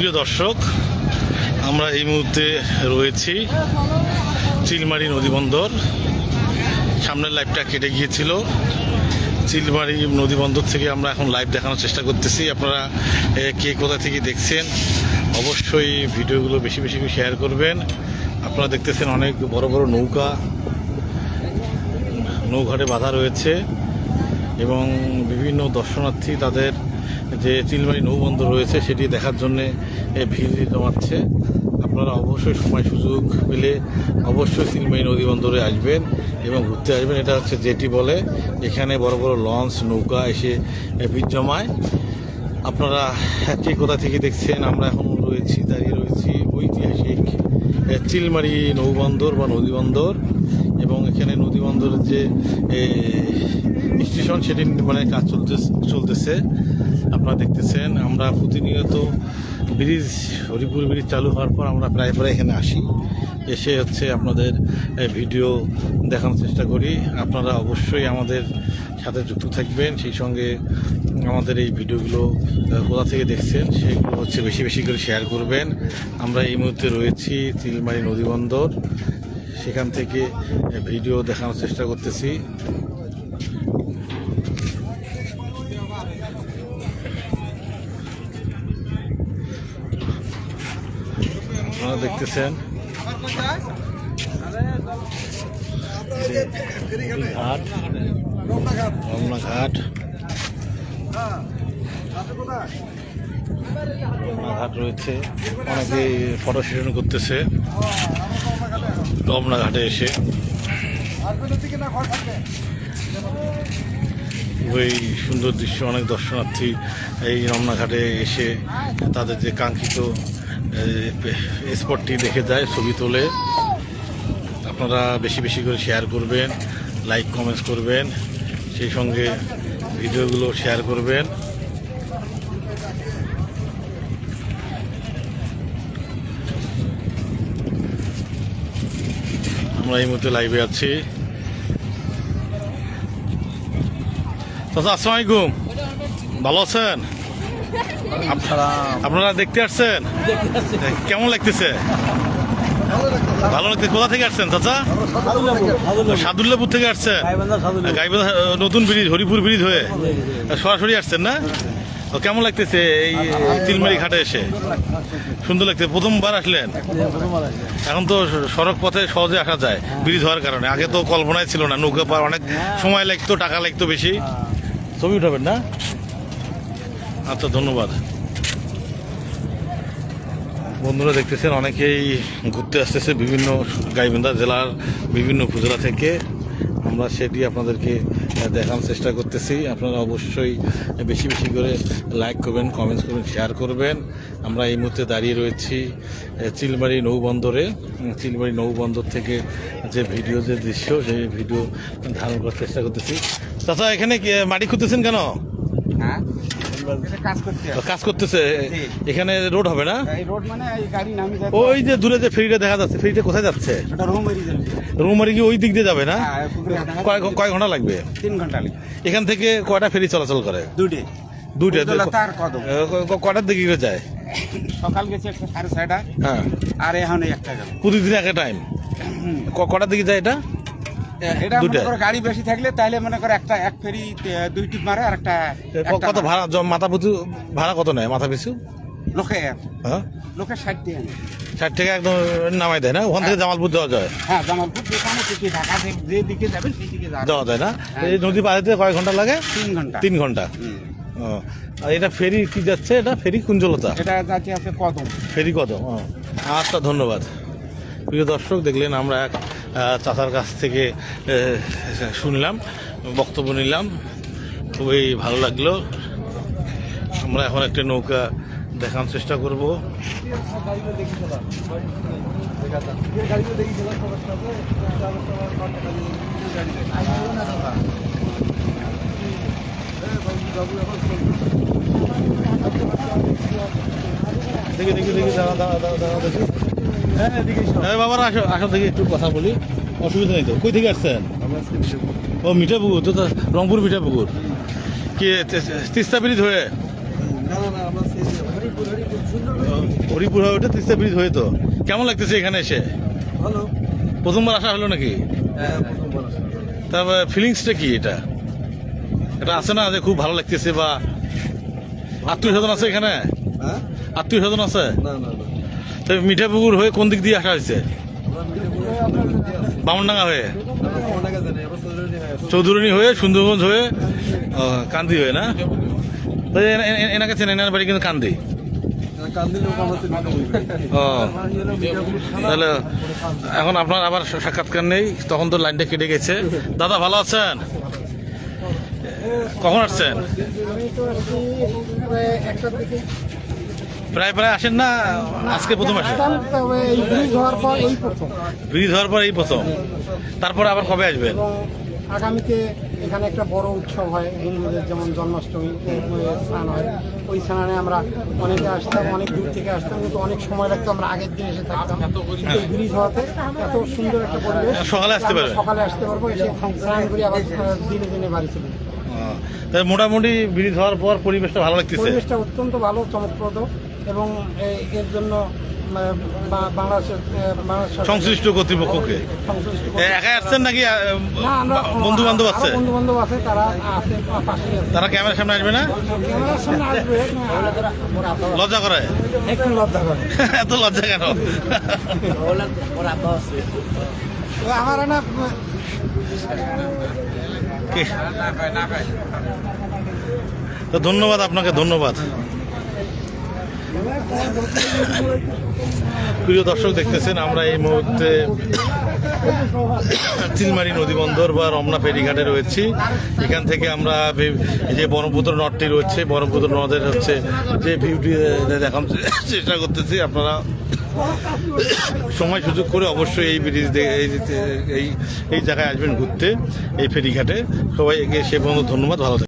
প্রিয় দর্শক, আমরা এই মুহূর্তে রয়েছি চিলমারি নদীবন্দর সামনের লাইভটা কেটে গিয়েছিল। চিলমারি নদীবন্দর থেকে আমরা এখন লাইভ দেখানোর চেষ্টা করতেছি। আপনারা কে কোথা থেকে দেখছেন, অবশ্যই ভিডিওগুলো বেশি বেশি শেয়ার করবেন। আপনারা দেখতেছেন অনেক বড় বড় নৌকা, নৌঘাটে বাধা রয়েছে এবং বিভিন্ন দর্শনার্থী তাদের যে চিলমারি নৌবন্দর রয়েছে, সেটি দেখার জন্যে ভিড় জমাচ্ছে। আপনারা অবশ্যই সময় সুযোগ পেলে অবশ্যই চিলমারি নদী বন্দরে আসবেন এবং ঘুরতে আসবেন। এটা হচ্ছে যেটি বলে, এখানে বড় বড় লঞ্চ, নৌকা এসে ভিড় জমায়। আপনারা কে কোথা থেকে দেখছেন? আমরা এখন রয়েছি, দাঁড়িয়ে রয়েছি ঐতিহাসিক চিলমারি নৌবন্দর বা নদীবন্দর। এবং এখানে নদীবন্দরের যে স্টেশন সেটি নির্মাণের কাজ চলতে, চলতেছে। আপনারা দেখতেছেন, আমরা প্রতিনিয়ত ব্রিজ, হরিপুর ব্রিজ চালু হওয়ার পর আমরা প্রায় প্রায় এখানে আসি। এসে হচ্ছে আপনাদের ভিডিও দেখানোর চেষ্টা করি। আপনারা অবশ্যই আমাদের সাথে যুক্ত থাকবেন। সেই সঙ্গে আমাদের এই ভিডিওগুলো কোথা থেকে দেখছেন সেগুলো হচ্ছে বেশি বেশি করে শেয়ার করবেন। আমরা এই মুহূর্তে রয়েছি তিলমারি নদীবন্দর। সেখান থেকে ভিডিও দেখানোর চেষ্টা করতেছি। আপনারা দেখতেছেন ঘাট ঘাট রয়েছে। অনেকে ফটো সেশন করতেছে। রমনা ঘাটে এসে। ওই সুন্দর দৃশ্য, অনেক দর্শনার্থী এই রমনা ঘাটে এসে তাদের যে কাঙ্ক্ষিত স্পটটি দেখে যায়, ছবি তোলে। আপনারা বেশি বেশি করে শেয়ার করবেন, লাইক, কমেন্টস করবেন, সেই সঙ্গে ভিডিওগুলো শেয়ার করবেন। আমরা এই মুহূর্তে লাইভে আছি। চাচা আসসালামু আলাইকুম ভালো আছেন? আপনারা দেখতে আসছেন? কেমন লাগতেছে? ভালো লাগতেছে। কোথা থেকে আসছেন চাচা? সাদুল্লাপুর থেকে আসছেন? গাইবান্ধা নতুন ব্রিজ হরিপুর ব্রিজ হয়ে। সরাসরি আসছেন না? কেমন লাগতেছে এই তিলমারি ঘাটে এসে? সুন্দর লাগছে। প্রথমবার আসলেন? এখন তো সড়ক পথে সহজে আসা যায় ব্রিজ হওয়ার কারণে। আগে তো কল্পনায় ছিল না নৌকা পার অনেক সময় লাগতো টাকা লাগতো বেশি। ছবি উঠাবেন না? আচ্ছা ধন্যবাদ। বন্ধুরা দেখতেছেন অনেকেই ঘুরতে আসতেছে বিভিন্ন গাইবান্ধা জেলার বিভিন্ন উপজেলা থেকে। আমরা সেটি আপনাদেরকে দেখানোর চেষ্টা করতেছি। আপনারা অবশ্যই বেশি বেশি করে লাইক করবেন কমেন্টস করবেন শেয়ার করবেন। আমরা এই মুহূর্তে দাঁড়িয়ে রয়েছি চিলমারি নৌবন্দরে। চিলমারি নৌবন্দর থেকে যে ভিডিও, যে দৃশ্য, সেই ভিডিও ধারণ করার চেষ্টা করতেছি। চাচা, এখানে মাটি খুঁজতেছেন কেন? কাজ করতে কাজ করতেছে। এখানে রোড হবে না? মানে ওই যে দূরে যে ফেরিটা দেখা যাচ্ছে ফেরিটা কোথায় যাচ্ছে? রুমারি কি ওই দিক দিয়ে যাবে না? হ্যাঁ কয় কয় ঘণ্টা লাগবে? তিন ঘণ্টা লাগে এখান থেকে কয়টা ফেরি চলাচল করে? দুটে দুইটা। উত্তলা তার কদম। এ, ক- ক- কয়টার দিকে যায়? সকাল গেছে সাড়ে ছয়টা। হ্যাঁ। আর এখন একটা প্রতিদিন একটা টাইম কটার দিকে যায় এটা? এটা দুটা? মনে করো গাড়ি বেশি থাকলে তাহলে মনে করো একটা এক ফেরি দুই টিপ মারে আর একটা কত ভাড়া? মাথা পিছু ভাড়া কত নেয়? মাথা পিছু? লোকে হ্যাঁ? লোকে ষাট নেয়। ষাট টাকা একদম নামাই দেয় না? ওখান থেকে জামালপুর যাওয়া যায়? হ্যাঁ জামালপুর যেখানে থেকে ঢাকা থেকে যে দিকে যাবেন সেই দিকে যাওয়া যায় না? হ্যাঁ। এই নদী পাড়ে কয় ঘণ্টা লাগে? তিন ঘণ্টা। তিন ঘণ্টা। আর এটা ফেরি কি যাচ্ছে? এটা ফেরি কুঞ্জলতা। এটা যাচ্ছে আছে কদম। ফেরি কত আচ্ছা ধন্যবাদ। প্রিয় দর্শক দেখলেন আমরা এক চাচার কাছ থেকে শুনলাম, বক্তব্য নিলাম। খুবই ভালো লাগল। আমরা এখন একটা নৌকা দেখানোর চেষ্টা করব। দেখি দেখি দেখি, দাঁড়া দাঁড়া দাঁড়া দাঁড়া, দেখি। হ্যাঁ বাবার আসো আসো দেখি একটু কথা বলি। অসুবিধা নেই তো। কই থেকে আসছেন? ও মিঠা পুকুর তো তো রংপুর মিঠা পুকুর কি তিস্তা ব্রিজ হয়ে? হরিপুর হয়ে ওঠে তিস্তা ব্রিজ হয়ে তো। কেমন লাগতেছে এখানে এসে? ভালো। প্রথমবার আসা হলো নাকি? হ্যাঁ। তারপরে ফিলিংসটা কি এটা? এটা আছে না যে খুব ভালো লাগতেছে বা আত্মীয় স্বজন আছে এখানে? হ্যাঁ? আত্মীয় স্বজন আছে? না না না। তবে মিঠাপুকুর হয়ে কোন দিক দিয়ে আসা হয়েছে। বামনডাঙ্গা হয়ে? চৌধুরানী হয়ে সুন্দরগঞ্জ হয়ে কান্দি হয়ে না? এনাকে চেনে এনার বাড়ি কিন্তু কান্দি। তাহলে এখন আপনার আবার সাক্ষাৎকার নেই, তখন তো লাইনটা কেটে গেছে। দাদা, ভালো আছেন? কখন আসছেন? প্রায় প্রায় আসেন না আজকে প্রথম আসেন। ব্রিজ হওয়ার পর এই প্রথম। ব্রিজ হওয়ার পর এই প্রথম তারপরে আবার কবে আসবেন? আগামীতে এখানে একটা বড় উৎসব হয় হিন্দুদের যেমন জন্মাষ্টমী স্নান হয়। ওই স্নানে আমরা অনেকে আসতাম অনেক দূর থেকে আসতাম কিন্তু অনেক সময় লাগতো আমরা আগের দিন এসে থাকতাম। ব্রিজ হওয়াতে এত সুন্দর একটা পরিবেশ। সকালে আসতে পারবেন। সকালে আসতে পারব এসে স্নান করে আবার দিনে দিনে বাড়ি চলে মোটামুটি ব্রিজ হওয়ার পর পরিবেশটা ভালো লাগতেছে? পরিবেশটা অত্যন্ত ভালো চমকপ্রদ। এবং এর জন্য আহ, সংশ্লিষ্ট কর্তৃপক্ষকে? আসছেন নাকি বন্ধু বান্ধব আছে? বন্ধু বান্ধব আছে তারা আছে তারা ক্যামেরার সামনে আসবে না? ক্যামেরার সামনে আসবে লজ্জা করে? একটু লজ্জা করে। এত লজ্জা কেন? আমার না তো ধন্যবাদ আপনাকে ধন্যবাদ। প্রিয় দর্শক দেখতেছেন, আমরা এই মুহূর্তে চিলমারি নদী বন্দর বা রমনা ফেরিঘাটে রয়েছি এখান থেকে আমরা যে ব্রহ্মপুত্র নদটি রয়েছে, ব্রহ্মপুত্র নদের হচ্ছে যে ভিউটি দেখার চেষ্টা করতেছি, আপনারা সময় সুযোগ করে অবশ্যই এই ব্রিজ এই এই জায়গায় আসবেন ঘুরতে, এই ফেরিঘাটে সবাইকে সে পর্যন্ত ধন্যবাদ, ভালো।